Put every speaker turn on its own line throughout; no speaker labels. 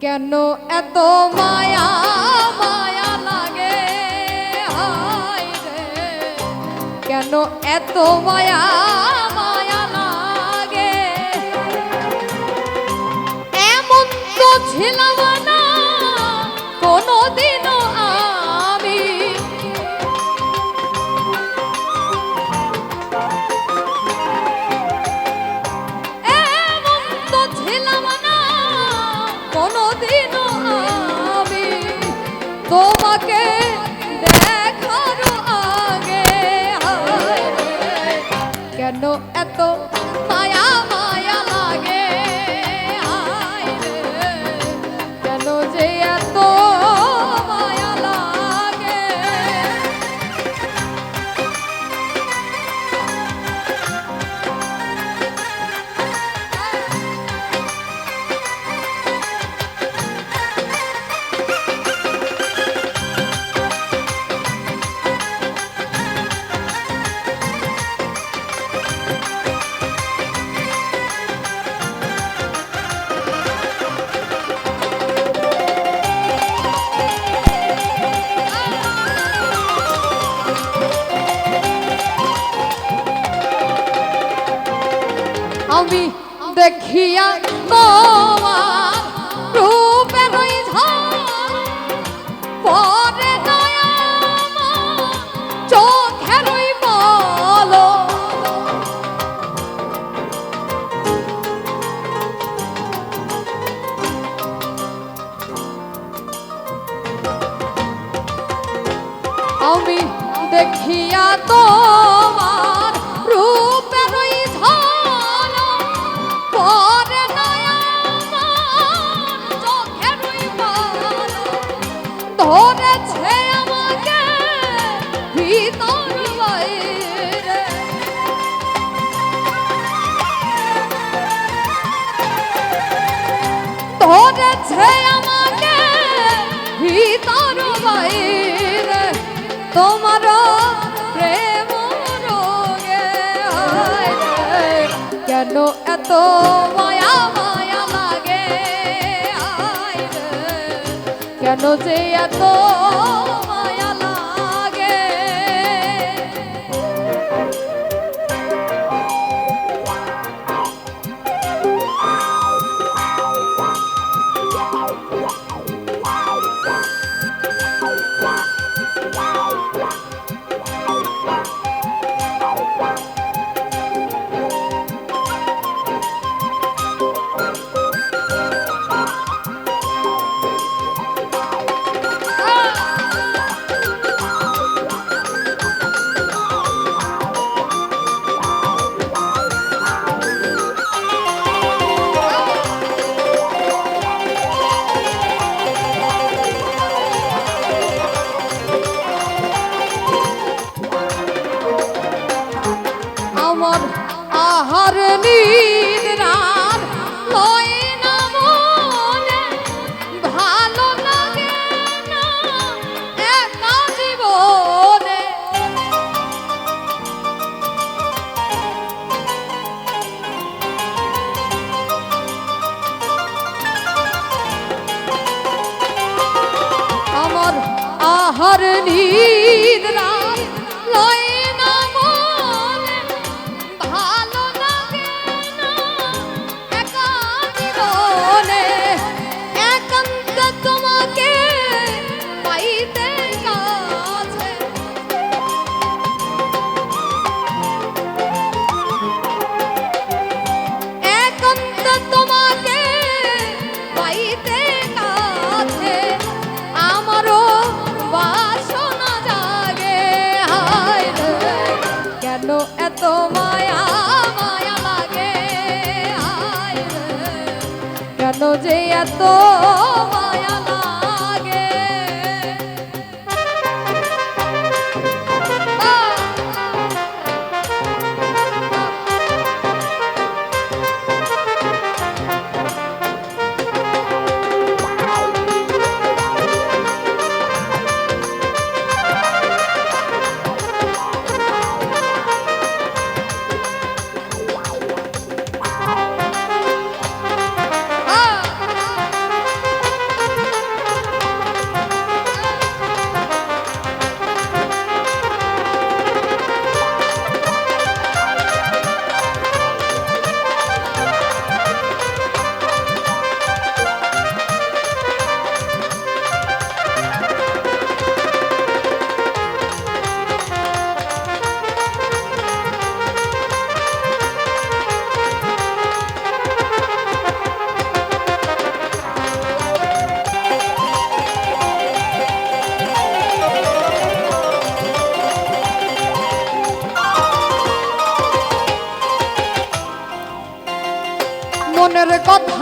কেন এত মায়া মায়া লাগে? কেন এত মায়া মায়া লাগে? এমন তো ছিলাম কোনোদিনও আমি তোমাকে দেখার আগে কেন এত আমি দেখিয়া তোমার রূপের তোমার প্রেম রোগে হায় রে, কেন এত মায়া মায়া লাগে? কেন যে এত আহার কেন যে এত মা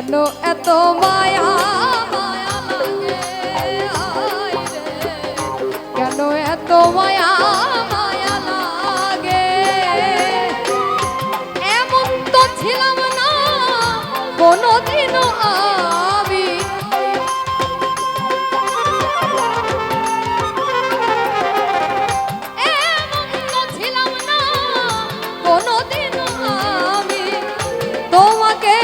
কেন এত মায়া মায়া লাগে? কেন এত মায়া মায়া লাগে? এমন তো ছিলাম না, কোনোদিনও আমি। এমন তো ছিলাম না, কোনোদিনও আমি। তোমাকে